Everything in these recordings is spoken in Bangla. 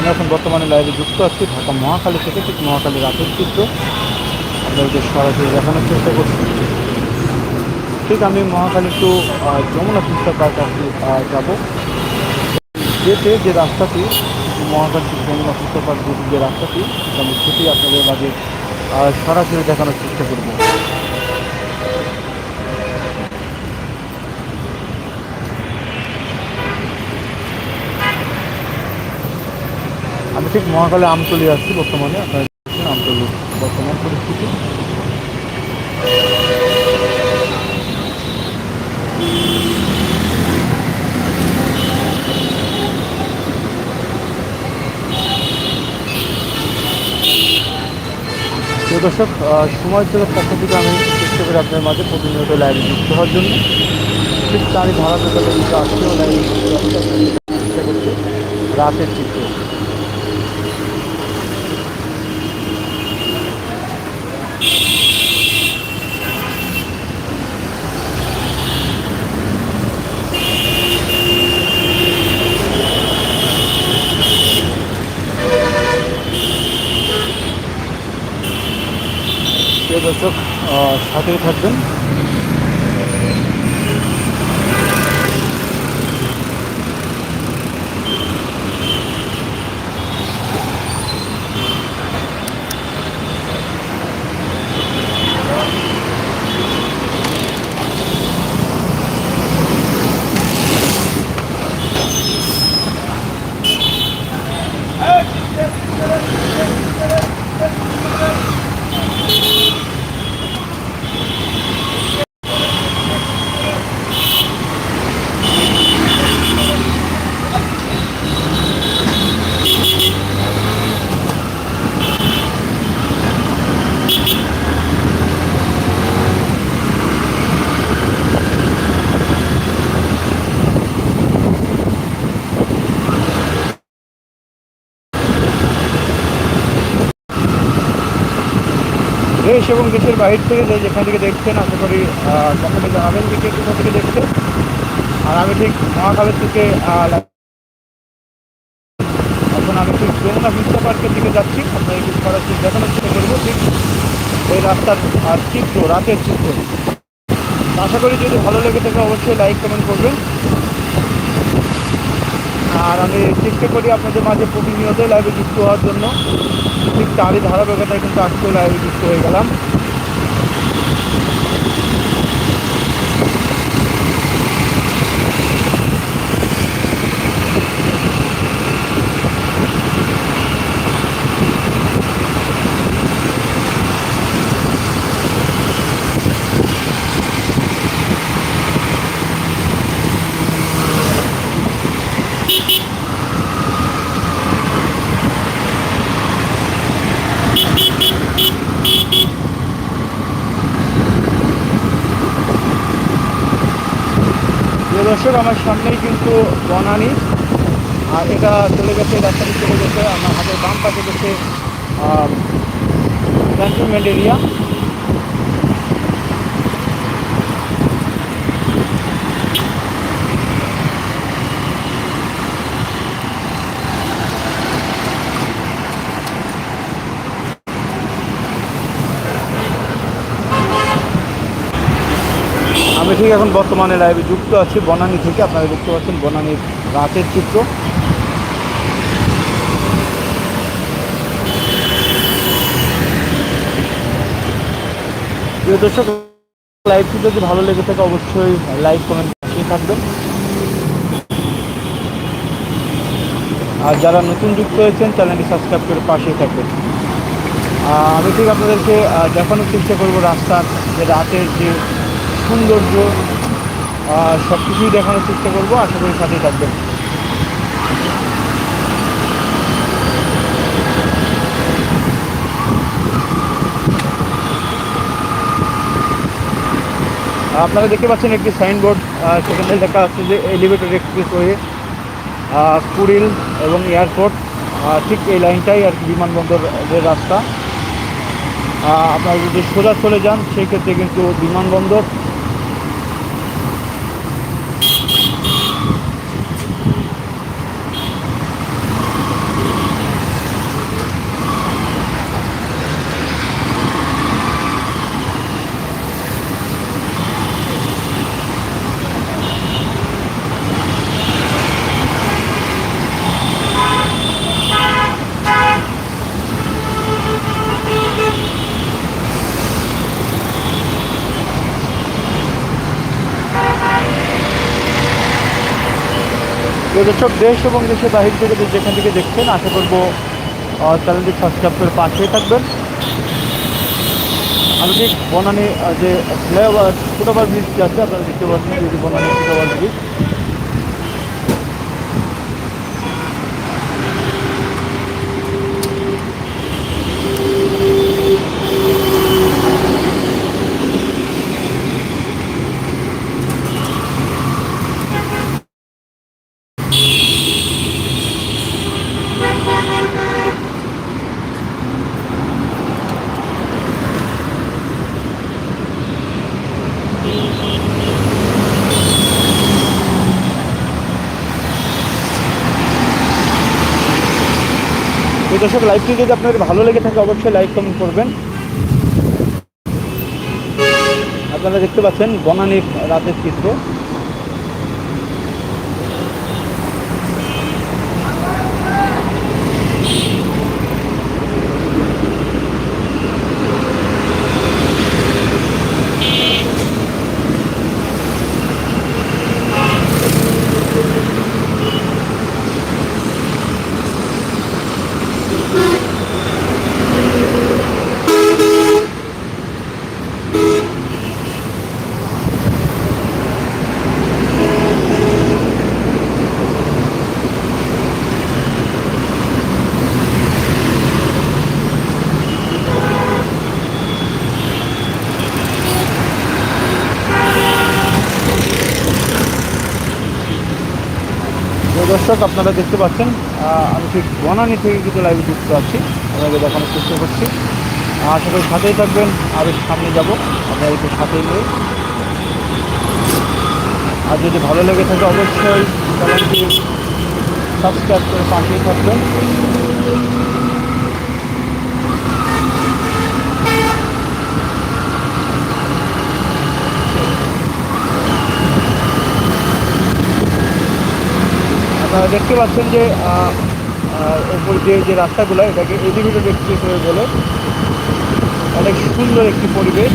আমি এখন বর্তমানে লাইভে যুক্ত আছি ঢাকা মহাখালী থেকে ঠিক মহাখালী রাতের চিত্র। আপনাদেরকে সরাসরি দেখানোর চেষ্টা করছি। ঠিক আমি মহাখালী টু যমুনা তিস্তা পার্ক আহ, যাব। যেতে যে রাস্তাটি মহাখালী থেকে যমুনা তিস্তা পার্ক যে রাস্তাটি আমি সেটি আপনাদের মাঝে সরাসরি দেখানোর চেষ্টা করব। ঠিক মহাকালে আমতলি আসছি বর্তমানে। আমতলি বর্তমান পরিস্থিতি। দর্শক সময় থেকে পক্ষ থেকে আমি চেষ্টা করি আপনার মাঝে প্রতিনিয়ত লাইভে যুক্ত হওয়ার জন্য। ঠিক তারই ধারাবাহিকতা কিন্তু আজকেও লাইভে চেষ্টা করছি। রাতের চিত্র প্রিয় দর্শক সাথে থাকবেন দেশ এবং দেশের বাইরে থেকে যে যেখান থেকে দেখছেন, আশা করি কখনো জানাবেন যে কে কোথা থেকে দেখছেন। আর আমি ঠিক মহাকালের থেকে এখন আমি ঠিক যমুনা বিশ্ব পার্কের দিকে যাচ্ছি। আপনাকে সরাসরি দেখানোর চেষ্টা করব ঠিক এই রাস্তার চিত্র, রাতের চিত্র। আশা করি যদি ভালো লেগে থাকে, অবশ্যই লাইক কমেন্ট করবেন। আর আমি চেষ্টা করি আপনাদের মাঝে প্রতিনিয়তই লাইভে যুক্ত হওয়ার জন্য। ঠিক তারই ধারাবাহিকতায় কিন্তু আজকেও লাইভে যুক্ত হয়ে গেলাম প্রিয় দর্শক আমার সামনেই কিন্তু বনানি। আর এটা চলে গেছে রাস্তাটি চলে গেছে, আমার হাতের বাম পাশে গেছে ক্যান্টনমেন্ট এরিয়া আমি ঠিক এখন বর্তমানে লাইভে যুক্ত আছি বনানি থেকে। আপনারা দেখতে পাচ্ছেন বনানীর রাতের চিত্র। প্রিয় দর্শক লাইভটি যদি ভালো লেগে থাকে, অবশ্যই লাইক কমেন্ট থাকবেন। আর যারা নতুন যুক্ত হয়েছেন চ্যানেলটি সাবস্ক্রাইব করে পাশেই থাকবেন। আমি ঠিক আপনাদেরকে দেখানোর চেষ্টা করব রাস্তার যে রাতের যে সৌন্দর্য সব কিছুই দেখানোর চেষ্টা করব। আশা করি সাথেই থাকবেন। আপনারা দেখতে পাচ্ছেন একটি সাইনবোর্ড সেখানে লেখা আছে যে এলিভেটেড এক্সপ্রেস ওয়ে কুড়িল এবং এয়ারপোর্ট। ঠিক এই লাইনটাই আর কি বিমানবন্দরের রাস্তা। আপনারা যদি সোজা চলে যান, সেই ক্ষেত্রে কিন্তু বিমানবন্দর তো দর্শক, দেশ এবং দেশের বাহির থেকে যেখান থেকে দেখছেন, আশা করব চ্যানেলটি সাবস্ক্রাইব করে পাশেই থাকবেন। আমি ঠিক বনানি যে ফ্লাইওভার, ফুটওভার ব্রিজটি আছে, আপনারা দেখতে পাচ্ছেন যদি বনানি, ফুটওভার ব্রিজ। দর্শক লাইভটি যদি আপনাদের ভালো লেগে থাকে, অবশ্যই লাইক কমেন্ট করবেন। আপনারা দেখতে পাচ্ছেন বনানির রাতের চিত্র তো দর্শক আপনারা দেখতে পাচ্ছেন আমি ঠিক বনানি থেকে কিন্তু লাইভে যুক্ত আছি। আপনাকে দেখানোর চেষ্টা করছি। আশা করি সাথেই থাকবেন, আর একটু সামনে যাব। আপনারা একটু সাথেই নিয়ে আর যদি ভালো লেগে থাকে, অবশ্যই চ্যানেলটি সাবস্ক্রাইব করে পাঠিয়ে থাকবেন। আপনারা দেখতে পাচ্ছেন যে ওপর যে যে রাস্তাগুলো, এটাকে এদিকে দেখতে বলে। অনেক সুন্দর একটি পরিবেশ।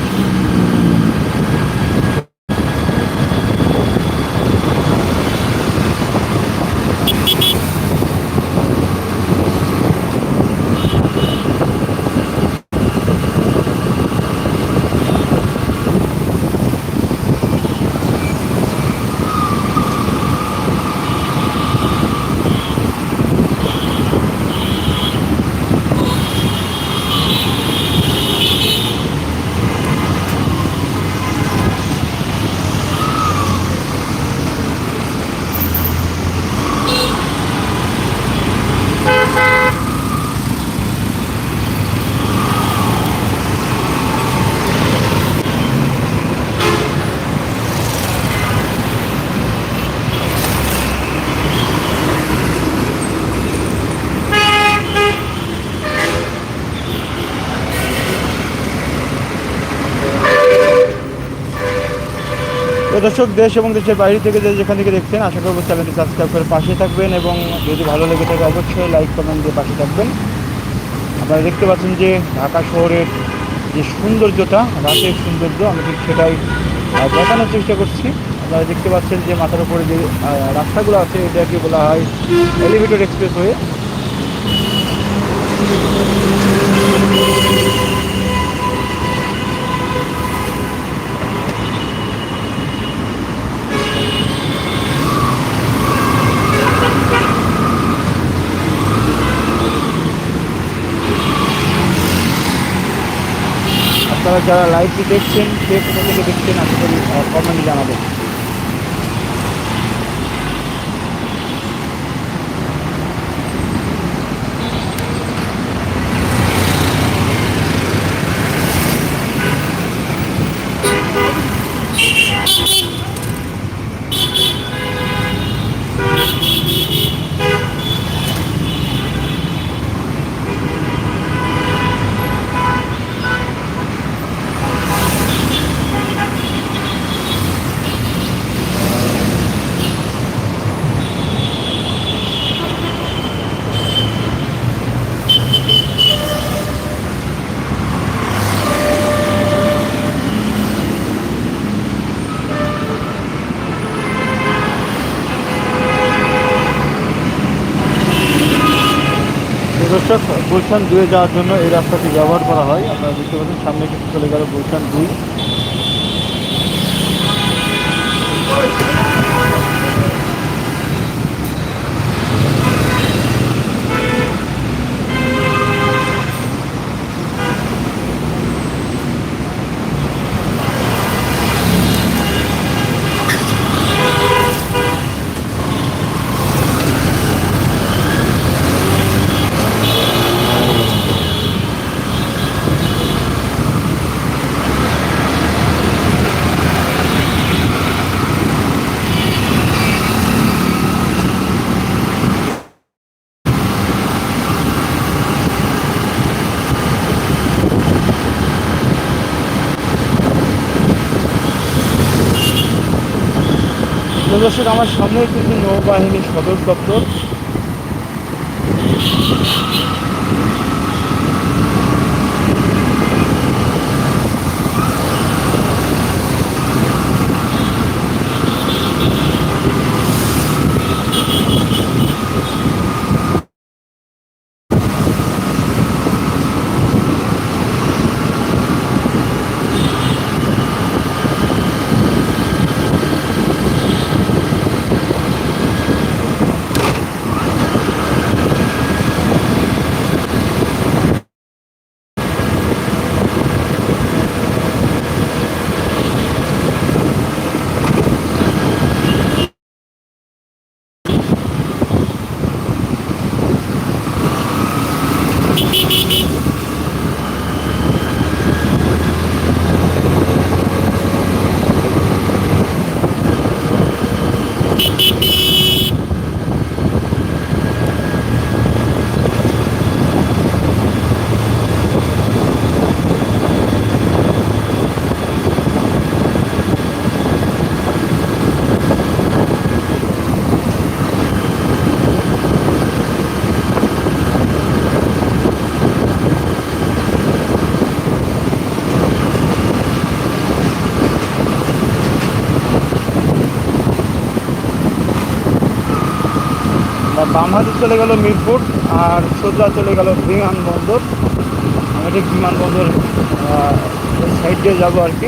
দর্শক, দেশ এবং দেশের বাইরে থেকে যে যেখান থেকে দেখছেন, আশা করব চ্যানেলটি সাবস্ক্রাইব করে পাশে থাকবেন এবং যদি ভালো লেগে থাকে, অবশ্যই লাইক, কমেন্ট দিয়ে পাশে থাকবেন। আপনারা দেখতে পাচ্ছেন যে ঢাকা শহরের যে সৌন্দর্যটা, রাতের সৌন্দর্য, আমি ঠিক সেটাই দেখানোর চেষ্টা করছি। আপনারা দেখতে পাচ্ছেন যে মাথার উপরে যে রাস্তাগুলো আছে, এটাকে বলা হয় এলিভেটেড এক্সপ্রেস হয়ে আপনারা যারা লাইভ দেখছেন কে কোথা থেকে দেখছেন আশা করি কমেন্ট জানাবেন। গুলশান দুয়ে যাওয়ার জন্য এই রাস্তাটি ব্যবহার করা হয়। আপনারা দেখতে পাচ্ছেন, সামনে কিছু চলে গেল গুলশান দুই। দর্শক আমার সামনে কিন্তু নৌবাহিনী সদর দপ্তর। বাম হাতে চলে গেল মিরপুর আর সোজা চলে গেল বিমানবন্দর। আমি ঠিক বিমানবন্দর সাইড দিয়ে যাব আর কি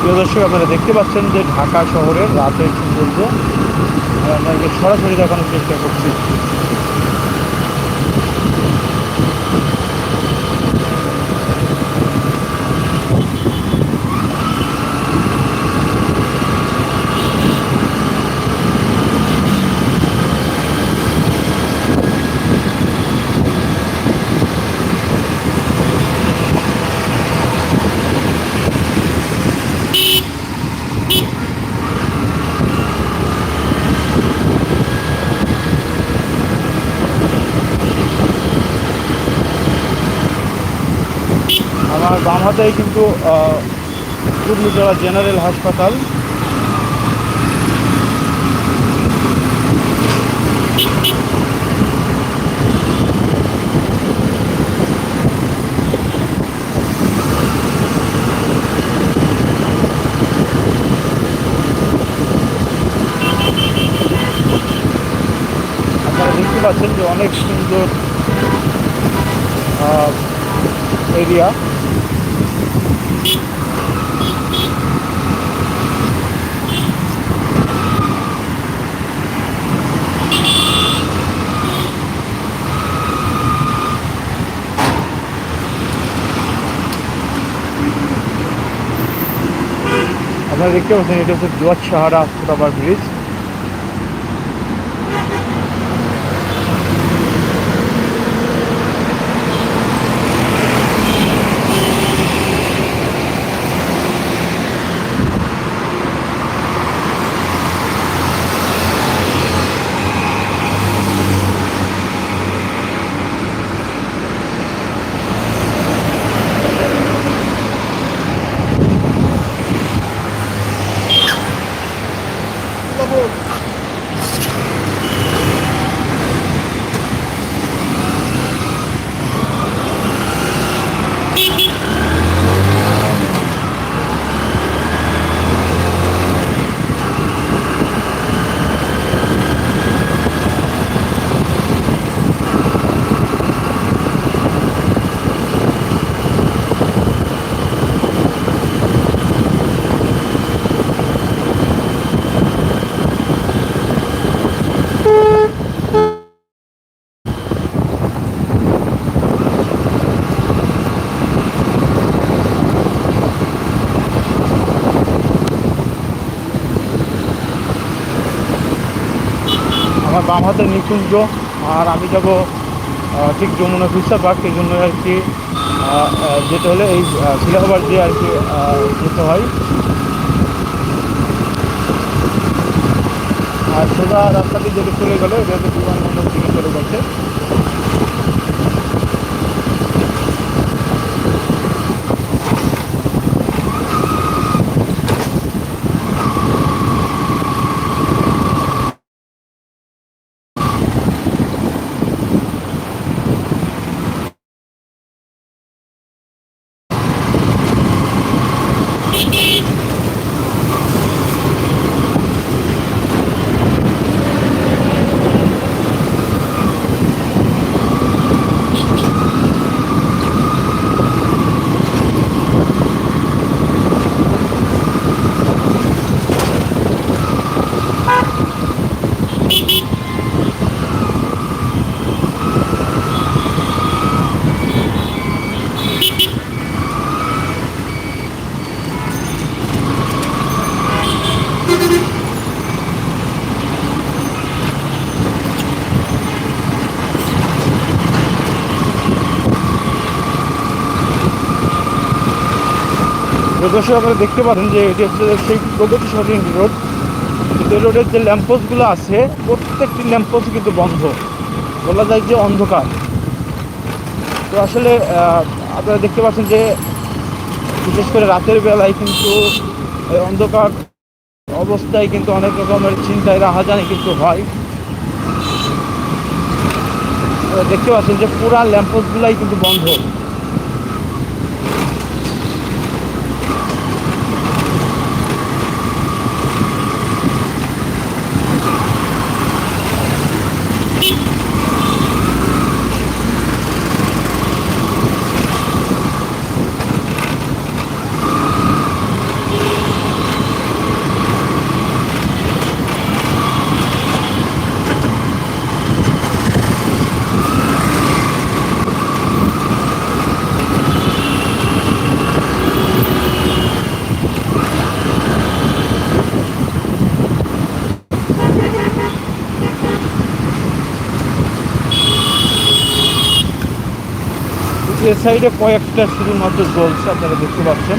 প্রিয় দর্শক আপনারা দেখতে পাচ্ছেন যে ঢাকা শহরের রাতের সৌন্দর্য। আপনাকে সরাসরি দেখানোর চেষ্টা করছি। হাতেই কিন্তু পূর্ণিজলা জেনারেল হাসপাতাল। যে অনেক সুন্দর এরিয়া আপনারা দেখতে পাচ্ছেন এটা হচ্ছে দুয়ার সাহারা ফুটাবার ব্রিজ আমার বাম হাতে নিকুঞ্জ আর আমি যাব ঠিক যমুনা ফিরসা পার্ক এই জন্য আর কি যেতে হলে এই শিলাবার দিয়ে আর কি যেতে হয়। আর সোজা রাস্তাটি যেটা চলে গেলে এটা বিমানবন্দর দিকে চলে গেছে। তো দর্শক আপনারা দেখতে পারেন যে এটি হচ্ছে সেই প্রগতি সরণি রোড। এই রোডের যে ল্যাম্পোস্টগুলো আছে, প্রত্যেকটি ল্যাম্পোস্ট কিন্তু বন্ধ। বলা যায় যে অন্ধকার। তো আসলে আপনারা দেখতে পাচ্ছেন যে বিশেষ করে রাতের বেলায় কিন্তু অন্ধকার অবস্থায় কিন্তু অনেক রকমের চিন্তায় রাহা রাহাজানি কিন্তু হয়। দেখতে পাচ্ছেন যে পুরা ল্যাম্পোস্টগুলাই কিন্তু বন্ধ। এ সাইডে কয়েকটা শুধুমাত্র জ্বলছে আপনারা দেখতে পাচ্ছেন।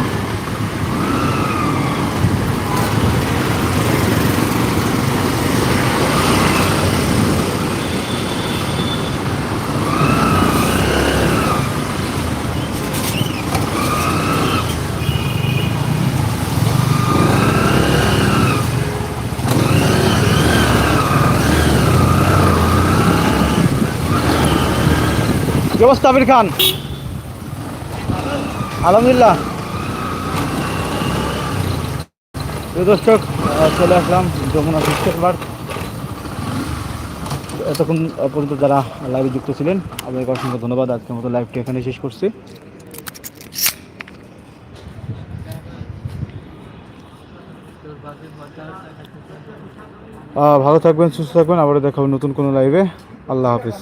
কি অবস্থা আবির খান। আলহামদুলিল্লাহ। দর্শক চলে আসলাম যমুনা পার্ক। এতক্ষণ পর্যন্ত যারা লাইভে যুক্ত ছিলেন, আপনাদেরকে অসংখ্য ধন্যবাদ। আজকের মতো লাইভটি এখানে শেষ করছি। ভালো থাকবেন, সুস্থ থাকবেন। আবার দেখা হবে নতুন কোনো লাইভে আল্লাহ হাফিজ।